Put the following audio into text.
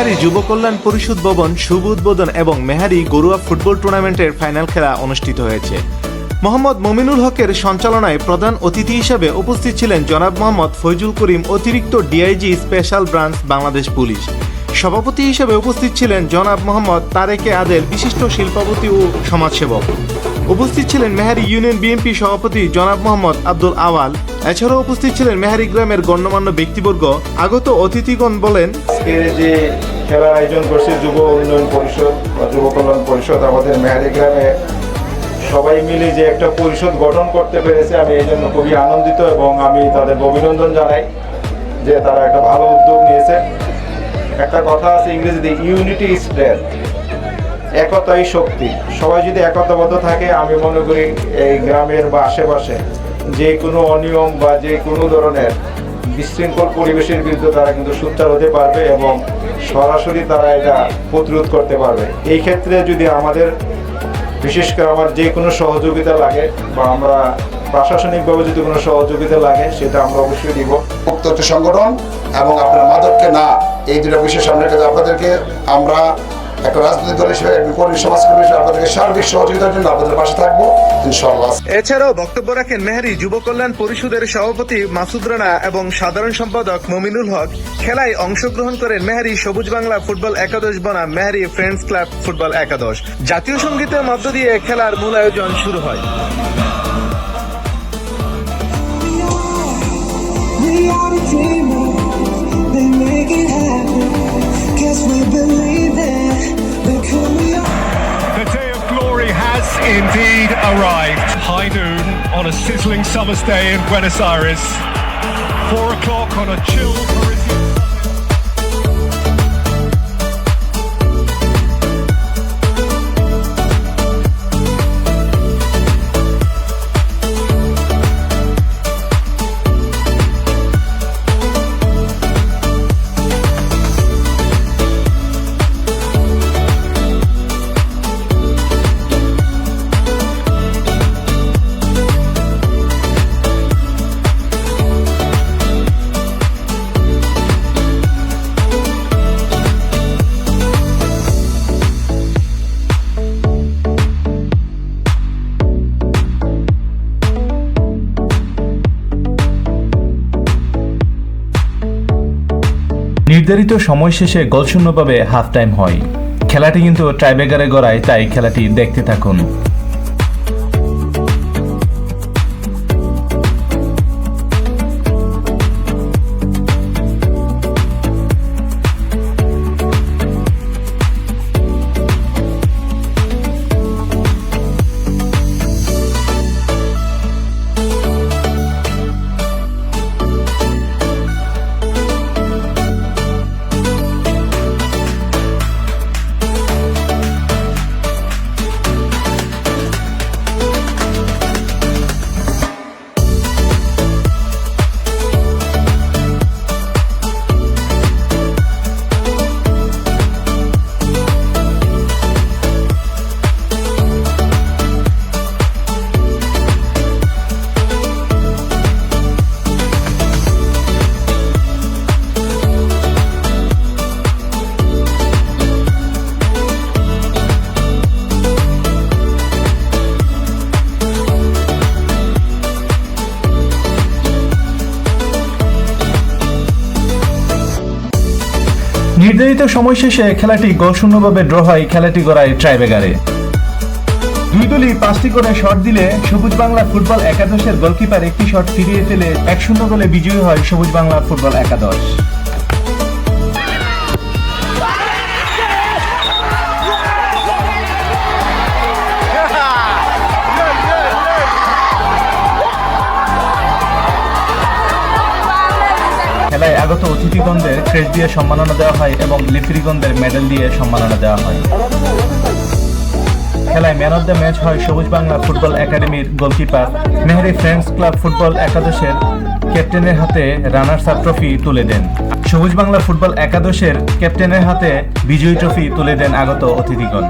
মেহারি যুব কল্যাণ পরিষদ ভবন শুভ উদ্বোধন এবং মেহারি গরুয়া ফুটবল টুর্নামেন্টের ফাইনাল খেলা অনুষ্ঠিত হয়েছে। মোহাম্মদ মমিনুল হকের সঞ্চালনায় প্রধান অতিথি হিসেবে উপস্থিত ছিলেন জনাব মোহাম্মদ ফৈজুল করিম, অতিরিক্ত DIG special branch Bangladesh police. সভাপতি হিসেবে উপস্থিত ছিলেন জনাব মোহাম্মদ তারেকে আদেল বিশিষ্ট শিল্পপতি ও সমাজসেবক। উপস্থিত ছিলেন মেহারি ইউনিয়ন বিএনপি সভাপতি জনাব মোহাম্মদ আব্দুল আওয়াল। এছাড়াও উপস্থিত ছিলেন মেহারি গ্রামের গণ্যমান্য ব্যক্তিবর্গ। আগত অতিথিগণ বলেন যে খেলার আয়োজন করছে যুব উন্নয়ন পরিষদ বা যুব কল্যাণ পরিষদ, আমাদের মেহারি গ্রামে সবাই মিলে যে একটা পরিষদ গঠন করতে পেরেছে, আমি এই জন্য খুবই আনন্দিত এবং আমি তাদের অভিনন্দন জানাই যে তারা একটা ভালো উদ্যোগ নিয়েছে। একটা কথা আছে ইংরেজিতে ইউনিটি ইজ স্ট্রেংথ একতাই শক্তি। সবাই যদি একতাবদ্ধ থাকে, আমি মনে করি এই গ্রামের বা আশেপাশে যে কোনো অনিয়ম বা যে কোনো ধরনের বিশৃঙ্খল পরিবেশের বিরুদ্ধে তারা কিন্তু সোচ্চার হতে পারবে এবং সরাসরি তারা এটা প্রতিরোধ করতে পারবে। এই ক্ষেত্রে যদি আমাদের, বিশেষ করে আমার যে কোনো সহযোগিতা লাগে বা আমরা প্রশাসনিকভাবে যদি কোনো সহযোগিতা লাগে, সেটা আমরা অবশ্যই দিব। মুক্ত সংগঠন এবং আপনার মাদককে না, এই দুটো বিষয় সামনে রেখে আপনাদেরকে, আমরা একটা রাজনৈতিক দল হিসেবে একজন সমাজকর্মী হিসেবে আপনাদেরকে সার্বিক সহযোগিতার জন্য আপনাদের পাশে থাকব ইনশাল্লাহ এছাড়াও বক্তব্য রাখেন মেহারি যুব কল্যাণ পরিষদের সভাপতি মাসুদ রানা এবং সাধারণ সম্পাদক মমিনুল হক। খেলায় অংশগ্রহণ করেন মেহারি সবুজ বাংলা ফুটবল একাদশ বনাম মেহারি ফ্রেন্ডস ক্লাব ফুটবল একাদশ। জাতীয় সঙ্গীতের মধ্য দিয়ে খেলার মূল আয়োজন শুরু হয়। We are the dreamers, a sizzling summer's day in Buenos Aires. Four o'clock on a chill নির্ধারিত সময় শেষে গোলশূন্যভাবে হাফ টাইম হয়। খেলাটি কিন্তু ট্রাইবেগারে গড়ায়, তাই খেলাটি দেখতে থাকুন। নির্ধারিত সময় শেষে খেলাটি গোলশূন্যভাবে ড্র হয় খেলাটি গড়ায় ট্রাইবেগারে। দুই দলই পাঁচটি করে শট দিলে সবুজ বাংলা ফুটবল একাদশের গোলকিপার একটি শট ফিরিয়ে ফেলে এক শূন্য গোলে বিজয়ী হয় সবুজ বাংলা ফুটবল একাদশ। আগত অতিথিগণদের ক্রেস দিয়ে সম্মাননা দেওয়া হয় এবং লিফ্রিগণদের মেডেল দিয়ে সম্মাননা দেওয়া হয়। খেলায় ম্যান অব দ্য ম্যাচ হয় সবুজ বাংলা ফুটবল একাডেমির গোলকিপার। মেহরি ফ্রেন্ডস ক্লাব ফুটবল একাদশের ক্যাপ্টেনের হাতে রানার্স আপ ট্রফি তুলে দেন। সবুজ বাংলা ফুটবল একাদশের ক্যাপ্টেনের হাতে বিজয়ী ট্রফি তুলে দেন আগত অতিথিগণ।